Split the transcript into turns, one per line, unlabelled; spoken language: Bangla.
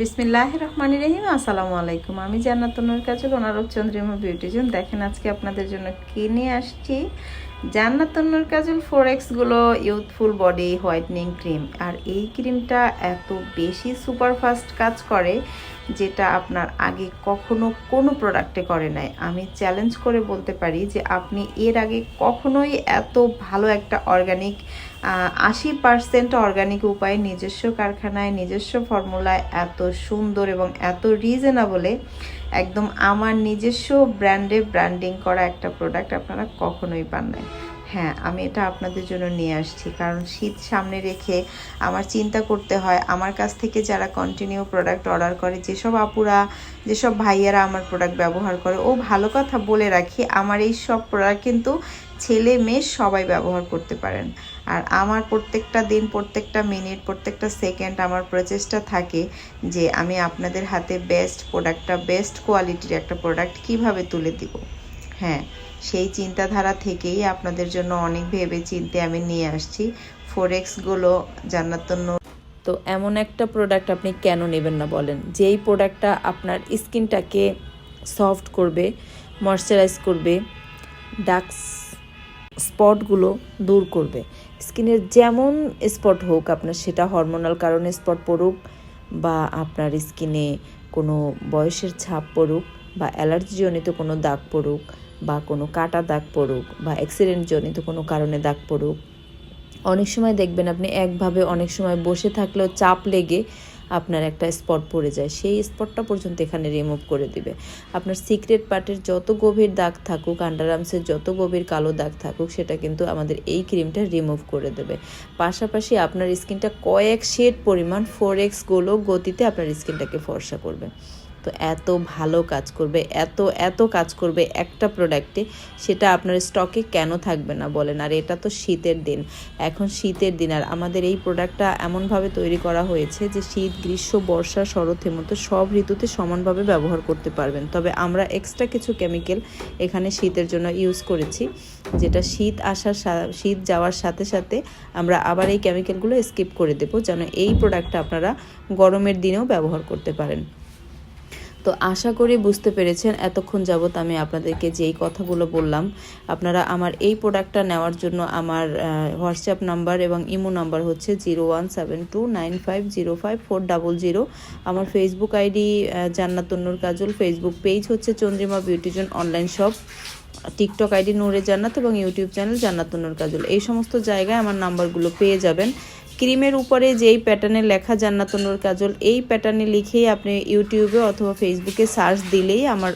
বিসমিল্লাহ রহমান রহিম, আসসালামু আলাইকুম। আমি জান্নাতনুর কাজল অনারব চন্দ্রিমা বিউটিজন দেখেন আজকে আপনাদের জন্য কী নিয়ে আসছি? জান্নাতনুর কাজল ফোর এক্সগুলো ইউথফুল বডি হোয়াইটনিং ক্রিম আর এই ক্রিমটা এত বেশি সুপারফাস্ট কাজ করে যেটা আপনার আগে কখনো কোনো প্রোডাক্টে করে নাই। আমি চ্যালেঞ্জ করে বলতে পারি যে আপনি এর আগে কখনোই এত ভালো একটা অর্গানিক আশি পার্সেন্ট অর্গানিক উপায়ে নিজস্ব কারখানায়, নিজস্ব ফর্মুলায় এত সুন্দর এবং এত রিজনেবলে একদম আমার নিজস্ব ব্র্যান্ডে ব্র্যান্ডিং করা একটা প্রোডাক্ট আপনারা কখনোই পান নাই। হ্যাঁ আমি এটা আপনাদের জন্য নিয়ে আসছি। কারণ শীত সামনে রেখে আমার চিন্তা করতে হয়, আমার কাছ থেকে যারা কন্টিনিউ প্রোডাক্ট অর্ডার করে, যেসব আপুরা, যেসব ভাইয়ারা আমার প্রোডাক্ট ব্যবহার করে, ও ভালো কথা বলে রাখি, আমার এই সব প্রোডাক্ট কিন্তু ছেলে মেয়ে সবাই ব্যবহার করতে পারেন। আর আমার প্রত্যেকটা দিন, প্রত্যেকটা মিনিট প্রত্যেকটা সেকেন্ড আমার প্রচেষ্টা থাকে যে আমি আপনাদের হাতে বেস্ট প্রোডাক্টটা বেস্ট কোয়ালিটির একটা প্রোডাক্ট কীভাবে তুলে দিব। হ্যাঁ সেই চিন্তাধারা থেকেই আপনাদের জন্য অনেক ভেবে চিন্তে আমি নিয়ে আসছি। ফোরেক্সগুলো জান্নাতন্য তো এমন একটা প্রোডাক্ট আপনি কেন নেবেন না বলেন? যেই প্রোডাক্টটা আপনার স্কিনটাকে সফট করবে ময়শ্চারাইজ করবে ডার্ক স্পটগুলো দূর করবে। স্কিনের যেমন স্পট হোক, আপনার সেটা হরমোনাল কারণে স্পট পড়ুক বা আপনার স্কিনে কোনো বয়সের ছাপ পড়ুক বা অ্যালার্জিজনিত কোনো দাগ পড়ুক বা কোনো কাটা দাগ পড়ুক বা অ্যাক্সিডেন্ট জনিত কোনো কারণে দাগ পড়ুক, অনেক সময় দেখবেন আপনি একভাবে অনেক সময় বসে থাকলেও চাপ লেগে আপনার একটা স্পট পড়ে যায়। সেই স্পটটা পর্যন্ত এখানে রিমুভ করে দিবে। আপনার সিক্রেট পার্টের যত গভীর দাগ থাকুক আন্ডারআর্মসের যত গভীর কালো দাগ থাকুক, সেটা কিন্তু আমাদের এই ক্রিমটা রিমুভ করে দেবে। পাশাপাশি আপনার স্কিনটা কয়েক শেড পরিমাণ ফোর এক্স গোলো গতিতে আপনার স্কিনটাকে ফর্সা করবে। তো এত ভালো কাজ করবে, এত এত কাজ করবে একটা প্রোডাক্টে সেটা আপনার স্টকে কেন থাকবে না বলেন। আর এটা তো শীতের দিন। এখন শীতের দিন, আর আমাদের এই প্রোডাক্টটা এমনভাবে তৈরি করা হয়েছে যে শীত, গ্রীষ্ম, বর্ষা, শরৎ, হেমন্ত সব ঋতুতে সমানভাবে ব্যবহার করতে পারবেন। তবে আমরা এক্সট্রা কিছু কেমিক্যাল এখানে শীতের জন্য ইউজ করেছি, যেটা শীত আসার শীত যাওয়ার সাথে সাথে আমরা আবার এই কেমিক্যালগুলো স্কিপ করে দেবো, যেন এই প্রোডাক্টটা আপনারা গরমের দিনেও ব্যবহার করতে পারেন। তো আশা করি বুঝতে পেরেছেন এতক্ষণ যাবত আমি আপনাদেরকে যেই কথাগুলো বললাম, আপনারা আমার এই প্রোডাক্টটা নেওয়ার জন্য আমার হোয়াটসঅ্যাপ নাম্বার এবং ইমো নাম্বার হচ্ছে zero one seven two nine five zero five four double zero আমার Facebook ID Jannatunnur Kajal. Facebook page হচ্ছে Chandrima beauty zone online shop TikTok ID Noore Jannat এবং ইউটিউব চ্যানেল জান্নাতুন্নুর কাজল। এই সমস্ত জায়গায় আমার নাম্বারগুলো পেয়ে যাবেন। ক্রিমের উপরে যেই প্যাটার্নে লেখা জান্নাতনুর কাজল, এই প্যাটার্নে লিখেই আপনি ইউটিউবে অথবা ফেসবুকে সার্চ দিলেই আমার